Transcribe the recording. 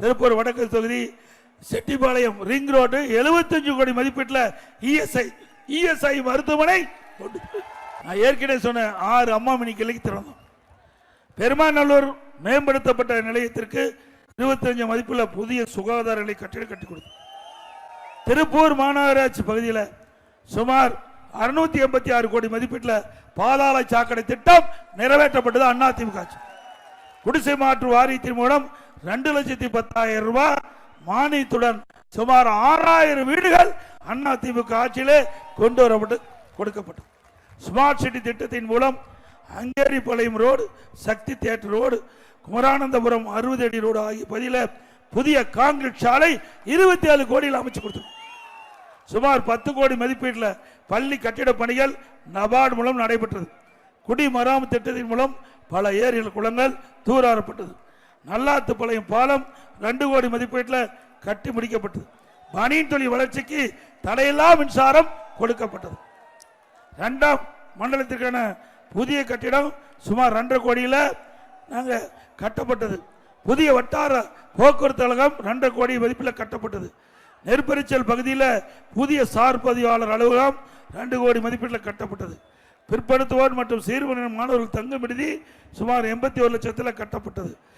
திருப்பூர் வடக்கு தொகுதி Chettipalayam ring road 75 கோடி மதிப்பீட்டில் இஎஸ்ஐ இஎஸ்ஐ மருத்துவமனை கொண்டு நான் ஏற்கனவே சொன்னேன் ஆறு அம்மாமணி கிளைக்கு திறந்தோம். பெருமாநல்லூர் மேம்படுத்தப்பட்ட நிலையத்திற்கு இருபத்தஞ்சு மதிப்பில் புதிய சுகாதார நிலை கட்டிடம் கட்டி கொடுத்தோம். திருப்பூர் மாநகராட்சி பகுதியில் சுமார் 686 எண்பத்தி ஆறு கோடி மதிப்பீட்டில் பாதாள சாக்கடை திட்டம் நிறைவேற்றப்பட்டது அண்ணா திமுக ஆட்சி. குடிசை மாற்று வாரியத்தின் மூலம் ரெண்டு லட்சத்தி பத்தாயிரம் ரூபாய் மானியத்துடன் சுமார் ஆறாயிரம் வீடுகள் அண்ணா திமுக ஆட்சியிலே கொண்டு வரப்பட்டு கொடுக்கப்பட்டது. ஸ்மார்ட் சிட்டி திட்டத்தின் மூலம் Angeripalayam road Sakthi theatre road Kumaranandapuram அறுபது அடி ரோடு ஆகிய பகுதியில் புதிய காங்கிரீட் சாலை இருபத்தி ஏழு கோடியில் அமைச்சு கொடுத்தோம் சுமார் பத்து கோடி மதிப்பீட்டில் பள்ளி கட்டிட பணிகள் நபார்டு மூலம் நடைபெற்றது. குடிமராமத்து திட்டத்தின் மூலம் பல ஏரிகள் குளங்கள் தூராறப்பட்டது. நல்லாத்துப்பாளையம் பாலம் ரெண்டு கோடி மதிப்பீட்டில் கட்டி முடிக்கப்பட்டது. பனியின் தொழில் வளர்ச்சிக்கு தடையில்லா மின்சாரம் கொடுக்கப்பட்டது. ரெண்டாம் மண்டலத்திற்கான புதிய கட்டிடம் சுமார் ரெண்டரை கோடியில் நாங்கள் கட்டப்பட்டது. புதிய வட்டார போக்குவரத்து கழகம் ரெண்டரை கோடி மதிப்பில் கட்டப்பட்டது. நெற்பரிச்சல் பகுதியில் புதிய சார் பதிவாளர் அலுவலகம் ரெண்டு கோடி மதிப்பீட்டில் கட்டப்பட்டது. பிற்படுத்துவோர் மற்றும் சீர்மன மாணவர்கள் தங்கும் விடுதி சுமார் எண்பத்தி ஒரு லட்சத்தில் கட்டப்பட்டது.